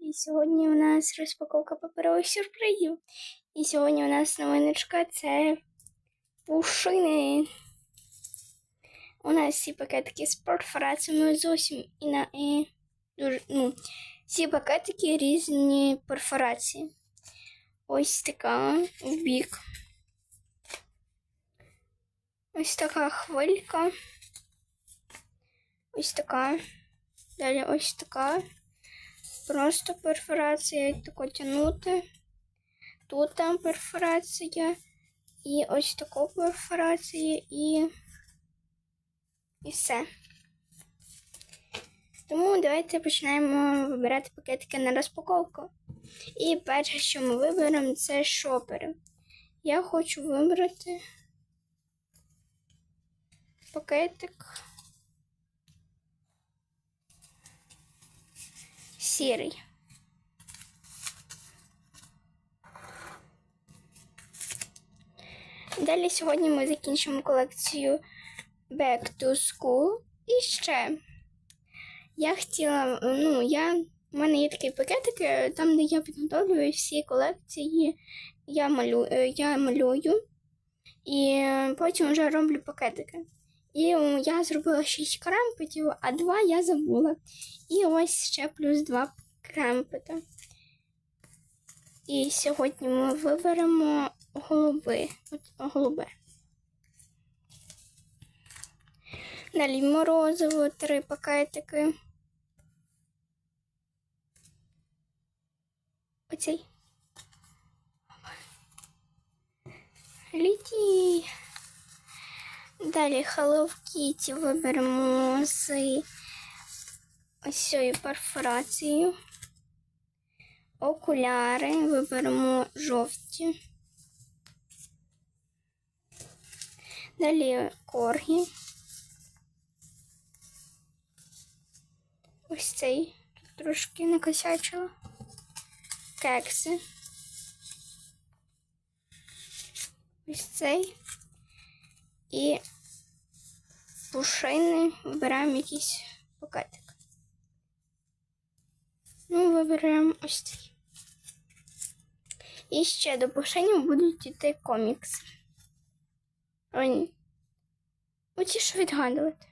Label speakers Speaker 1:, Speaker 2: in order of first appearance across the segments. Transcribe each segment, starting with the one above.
Speaker 1: І сьогодні у нас розпаковка паперових сюрпризів. І сьогодні у нас новиночка це пушини. У нас всі пакетики з перфораціями зовсім і на і дуже, ну, всі пакетики різні перфорації. Ось така в бік. Ось така хвилька. Ось така. Далі ось така. Просто перфорація, тако тягнути. Тут там перфорація. І ось таку перфорація і. І все. Тому давайте починаємо вибирати пакетики на розпаковку. І перше, що ми виберемо, це шопери. Я хочу вибрати пакетик сірий. Далі сьогодні ми закінчимо колекцію Back to School. І ще я хотіла, ну, я, у мене є такий пакетик, е, там, де я підготовлюю всі колекції, я малюю, я малюю і е, потім вже роблю пакетики. І е, я зробила 6 кремпетів, а 2 я забула. І ось ще плюс 2 кремпета. І сьогодні ми виберемо голуби. От голубе. Далі морозиво, три пакетики. Оцей. Літі. Далі Hello Kitty виберемо з ось цією перфорацією. Окуляри виберемо жовті. Далі коргі. Ось цей тут трошки накосячила. Кекси. Ось цей. І пушини вибираємо якийсь пакетик. Ну, вибираємо ось цей. І ще до пушинів будуть йти комікс. О, ні. Оці що відгадувати.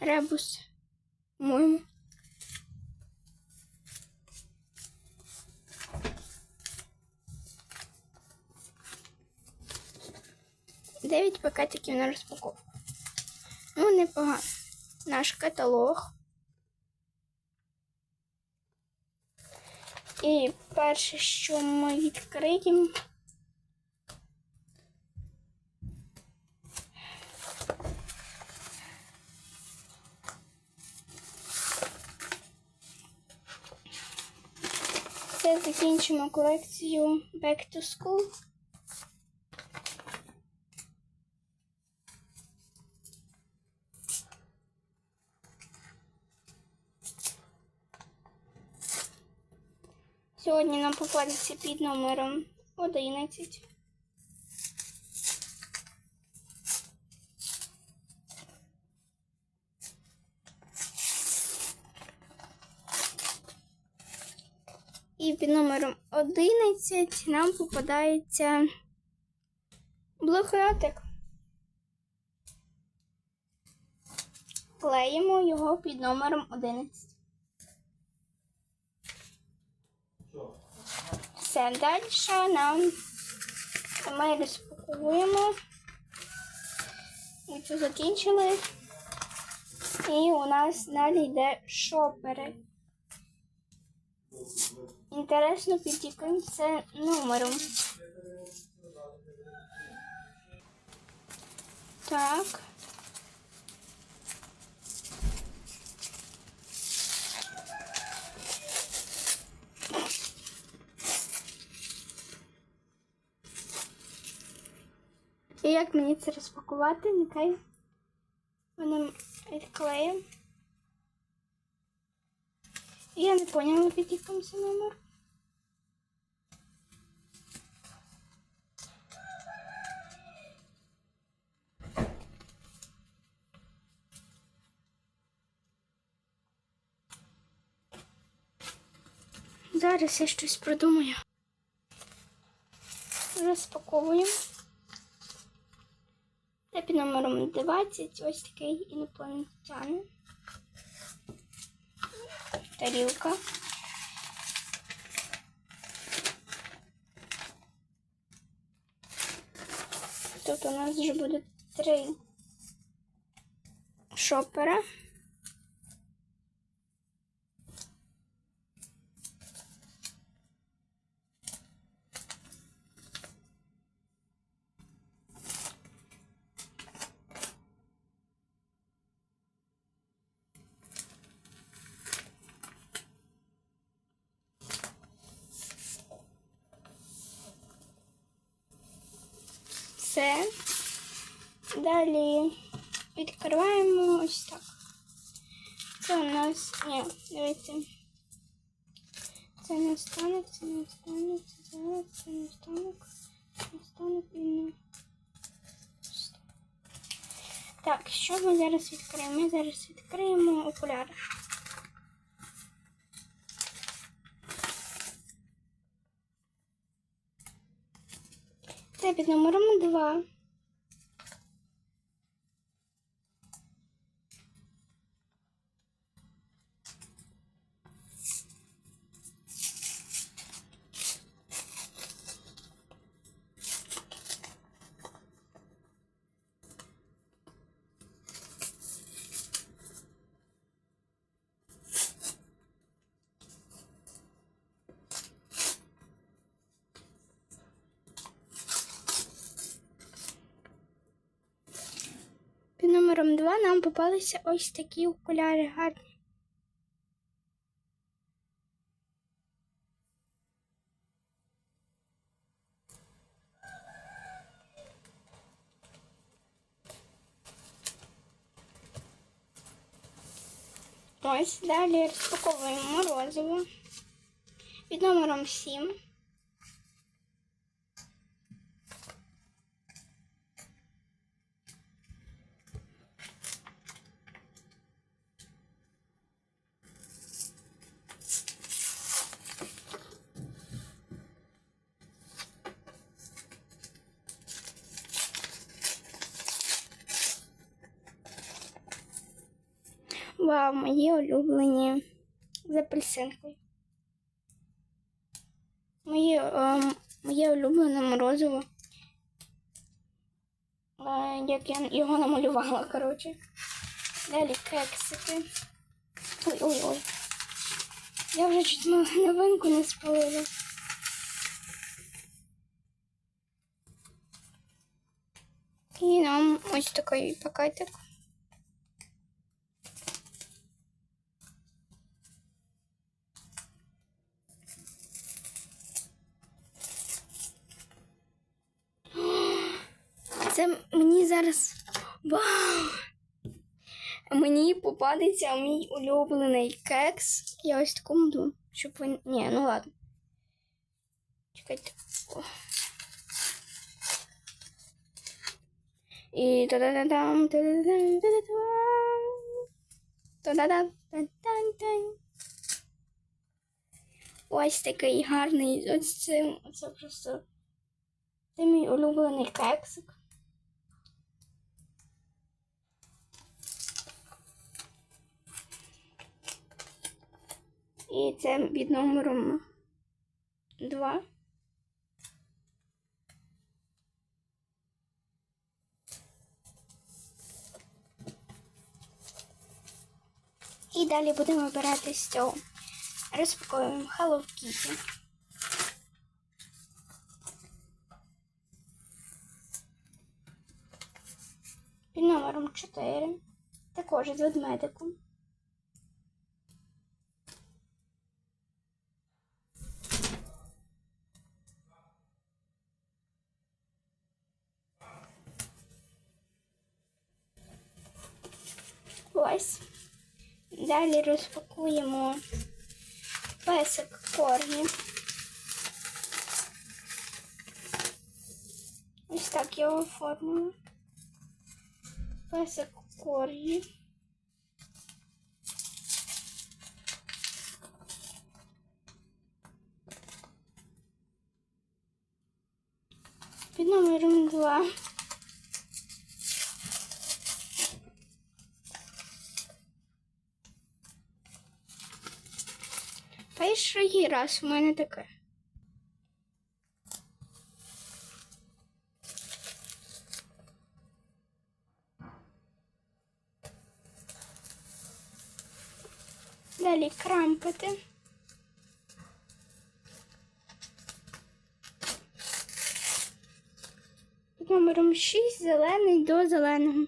Speaker 1: Ребус. По-моєму. Дев'ять пакетиків на розпаковку. Ну, непогано. Наш каталог. І перше, що ми відкриємо. Це закінчимо колекцію Back to School. Сьогодні нам попадеться під номером 11. І під номером 11 нам попадається блокнотик. Клеїмо його під номером 11. Все, далі нам ми розпакуємо. Ми цю закінчили. І у нас далі йде шопери. Інтересно, під яким це номером. Так. Як мені це розпакувати? Нехай мене відклеїмо. Я не поняла, під яким це номер. Зараз я щось придумаю. Розпаковуємо. Це під номером 20. Ось такий інопланетянин. Тарілка. Тут у нас вже буде три шопера. Все. Далі відкриваємо ось так. Це у нас. Ні, дивіться. Це не станок, це не станок, це зараз, це не станок, це не станок і не. Так, що ми зараз відкриємо? Ми зараз відкриємо окуляри. Це під номером 2. Номером 2 нам попалися ось такі окуляри гарні. Ось далі розпаковуємо морозиво під номером 7. Вау, мої улюблені з апельсинкою. Моє, е, моє улюблене морозиво. Е, як я його намалювала, коротше. Далі кексики. Ой-ой-ой. Я вже чуть новинку не спалила. І нам ось такий пакетик. Це мені зараз. Вау! Мені попадеться мій улюблений кекс. Я ось такому думаю, щоб ви. Ні, ну ладно. Чекайте. О. І та-да-да-дам, та-да-дам, та-да-дам. Та-да-дам, та-дан-дан. Ось такий гарний. Ось це, це просто. Це мій улюблений кексик. І це під номером 2. І далі будемо обирати з цього. Розпакуємо Hello Kitty. Під номером 4. Також з ведмедиком. Ось. Далі розпакуємо песик корні. Ось так я оформлю. Песик корні. Під номером 2. Перший раз у мене таке. Далі крампати. Під номером 6 зелений до зеленого.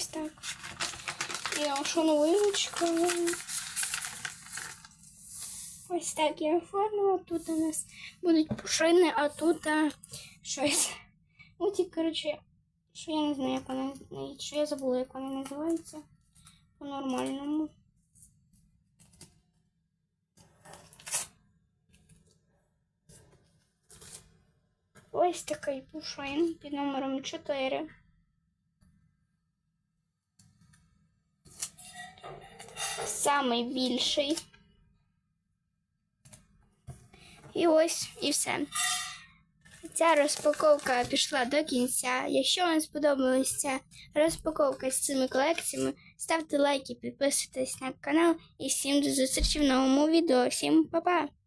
Speaker 1: Ось так. Я шановиночка. Ось так я оформила. Тут у нас будуть пушини, а тут а, щось. Ну, ті, коротше, що я не знаю, як вони, що я забула, як вони називаються по-нормальному. Ось такий пушин під номером 4. Самий більший. І ось і все. Ця розпаковка пішла до кінця. Якщо вам сподобалася ця розпаковка з цими колекціями, ставте лайки, підписуйтесь на канал і всім до зустрічі в новому відео. Всім па-па!